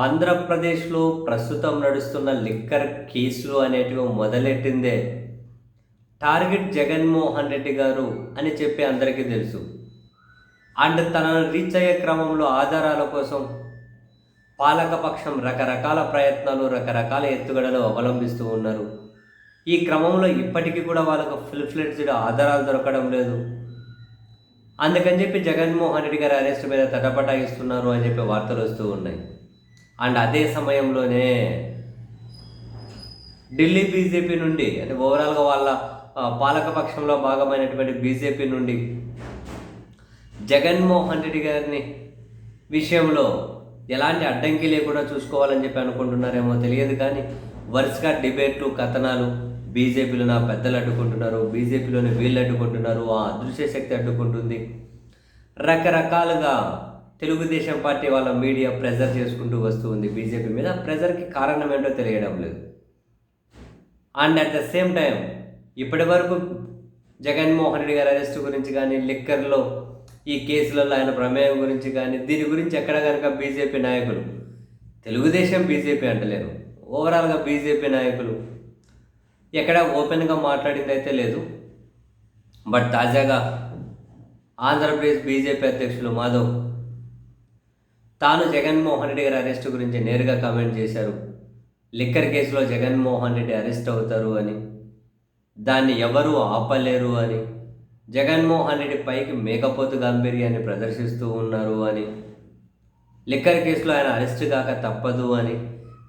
ఆంధ్రప్రదేశ్లో ప్రస్తుతం నడుస్తున్న లిక్కర్ కేసులు అనేటివి మొదలెట్టిందే టార్గెట్ జగన్మోహన్ రెడ్డి గారు అని చెప్పి అందరికీ తెలుసు. అండ్ తనను రీచ్ అయ్యే క్రమంలో ఆధారాల కోసం పాలకపక్షం రకరకాల ప్రయత్నాలు రకరకాల ఎత్తుగడలు అవలంబిస్తూ ఉన్నారు. ఈ క్రమంలో ఇప్పటికీ కూడా వాళ్ళకు ఫుల్ ఫ్లెడ్జ్డ్ ఆధారాలు దొరకడం లేదు. అందుకని చెప్పి జగన్మోహన్ రెడ్డి గారి అరెస్ట్ మీద తటపటాయిస్తున్నారు అని చెప్పి వార్తలు వస్తూ ఉన్నాయి. అండ్ అదే సమయంలోనే ఢిల్లీ బీజేపీ నుండి అంటే ఓవరాల్గా వాళ్ళ పాలకపక్షంలో భాగమైనటువంటి బీజేపీ నుండి జగన్మోహన్ రెడ్డి గారిని విషయంలో ఎలాంటి అడ్డంకి లేకుండా చూసుకోవాలని చెప్పి అనుకుంటున్నారేమో తెలియదు కానీ వరుసగా డిబేట్లు కథనాలు బీజేపీలో నా పెద్దలు అడ్డుకుంటున్నారు బీజేపీలోని వీళ్ళు అడ్డుకుంటున్నారు ఆ అదృశ్య శక్తి అడ్డుకుంటుంది. రకరకాలుగా తెలుగుదేశం పార్టీ వాళ్ళ మీడియా ప్రెజర్ చేసుకుంటూ వస్తూ ఉంది బీజేపీ మీద. ప్రెజర్కి కారణం ఏంటో తెలియడం లేదు. And at the same time ఇప్పటి వరకు జగన్మోహన్ రెడ్డి గారి అరెస్ట్ గురించి కానీ లిక్కర్లో ఈ కేసులలో ఆయన ప్రమేయం గురించి కానీ దీని గురించి ఎక్కడ కనుక బీజేపీ నాయకులు తెలుగుదేశం బీజేపీ అంటలేరు. ఓవరాల్గా బీజేపీ నాయకులు ఎక్కడ ఓపెన్గా మాట్లాడింది అయితే లేదు. బట్ తాజాగా ఆంధ్రప్రదేశ్ బీజేపీ అధ్యక్షులు మాధవ్ తాను జగన్మోహన్ రెడ్డి గారి అరెస్ట్ గురించి నేరుగా కామెంట్ చేశారు. లిక్కర్ కేసులో జగన్మోహన్ రెడ్డి అరెస్ట్ అవుతారు అని. దాన్ని ఎవరూ ఆపలేరు అని. జగన్మోహన్ రెడ్డి పైకి మేకపోతు గాంభీర్యాన్ని ప్రదర్శిస్తూ ఉన్నారు అని. లిక్కర్ కేసులో ఆయన అరెస్ట్ కాక తప్పదు అని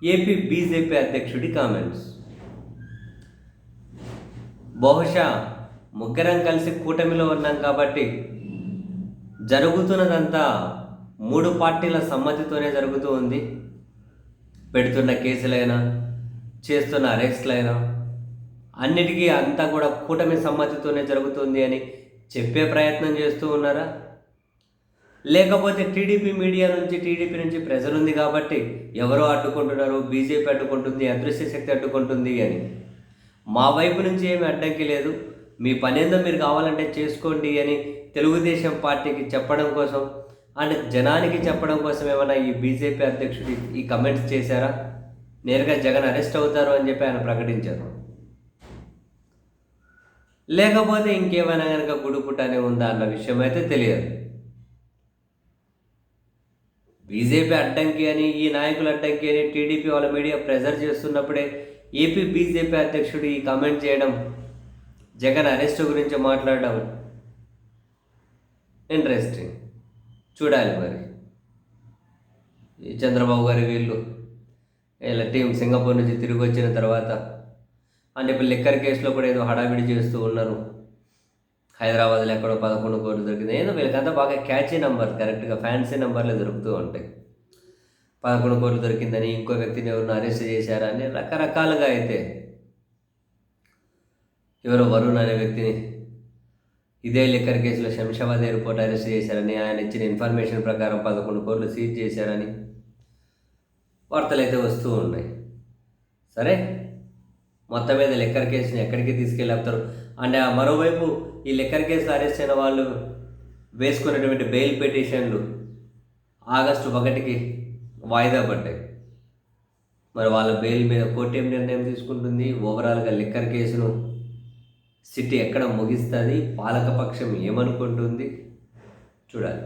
ఏపీ బీజేపీ అధ్యక్షుడి కామెంట్స్. బహుశా ముగ్గురం కలిసి కూటమిలో ఉన్నాం కాబట్టి జరుగుతున్నదంతా మూడు పార్టీల సమ్మతితోనే జరుగుతూ ఉంది. పెడుతున్న కేసులైనా చేస్తున్న అరెస్ట్లైనా అన్నిటికీ అంతా కూడా కూటమి సమ్మతితోనే జరుగుతుంది అని చెప్పే ప్రయత్నం చేస్తూ ఉన్నారా? లేకపోతే టీడీపీ మీడియా నుంచి టీడీపీ నుంచి ప్రెజర్ ఉంది కాబట్టి ఎవరో అడ్డుకుంటున్నారు బీజేపీ అడ్డుకుంటుంది అదృశ్య శక్తి అడ్డుకుంటుంది అని. మా వైపు నుంచి ఏమి అడ్డంకి లేదు. మీ పనేందో మీరు కావాలంటే చేసుకోండి అని తెలుగుదేశం పార్టీకి చెప్పడం కోసం అండ్ జనానికి చెప్పడం కోసం ఏమైనా ఈ బీజేపీ అధ్యక్షుడు ఈ కమెంట్స్ చేశారా? నేరుగా జగన్ అరెస్ట్ అవుతారు అని చెప్పి ఆయన ప్రకటించారు. లేకపోతే ఇంకేమైనా కనుక గుడుపుటానే ఉందా అన్న విషయం అయితే తెలియదు. బీజేపీ అడ్డంకి అని ఈ నాయకులు అడ్డంకి అని టీడీపీ వాళ్ళ మీడియా ప్రెజర్ చేస్తున్నప్పుడే ఏపీ బీజేపీ అధ్యక్షుడు ఈ కామెంట్ చేయడం జగన్ అరెస్ట్ గురించి మాట్లాడడం ఇంట్రెస్టింగ్ చూడాలి మరి. ఈ చంద్రబాబు గారి వీళ్ళు వీళ్ళ టీం సింగపూర్ నుంచి తిరిగి వచ్చిన తర్వాత అంటే ఇప్పుడు లిక్కర్ కేసులో కూడా ఏదో హడావిడి చేస్తూ ఉన్నారు. హైదరాబాద్లో ఎక్కడో పదకొండు కోట్లు దొరికింది. ఏదో వీళ్ళకంతా బాగా క్యాచీ నెంబర్ కరెక్ట్గా ఫ్యాన్సీ నెంబర్లే దొరుకుతూ ఉంటాయి. పదకొండు కోట్లు దొరికిందని ఇంకో వ్యక్తిని ఎవరిని అరెస్ట్ చేశారని రకరకాలుగా అయితే ఎవరో వరుణ్ అనే వ్యక్తిని ఇదే లిక్కర్ కేసులో శంషాబాద్ ఎయిర్పోర్ట్ అరెస్ట్ చేశారని ఆయన ఇచ్చిన ఇన్ఫర్మేషన్ ప్రకారం పదకొండు కోట్లు సీజ్ చేశారని వార్తలైతే వస్తూ ఉన్నాయి. సరే? మొత్తం మీద లిక్కర్ కేసుని ఎక్కడికి తీసుకెళ్ళారు అండ్ ఆ మరోవైపు ఈ లిక్కర్ కేసులో అరెస్ట్ అయిన వాళ్ళు వేసుకున్నటువంటి బెయిల్ పిటిషన్లు ఆగస్టు ఒకటికి వాయిదా పడ్డాయి. మరి వాళ్ళ బెయిల్ మీద కోర్టు ఏం నిర్ణయం తీసుకుంటుంది? ఓవరాల్గా లిక్కర్ కేసును సిటీ ఎక్కడ ముగిస్తుంది? పాలకపక్షం ఏమనుకుంటుంది? చూడాలి.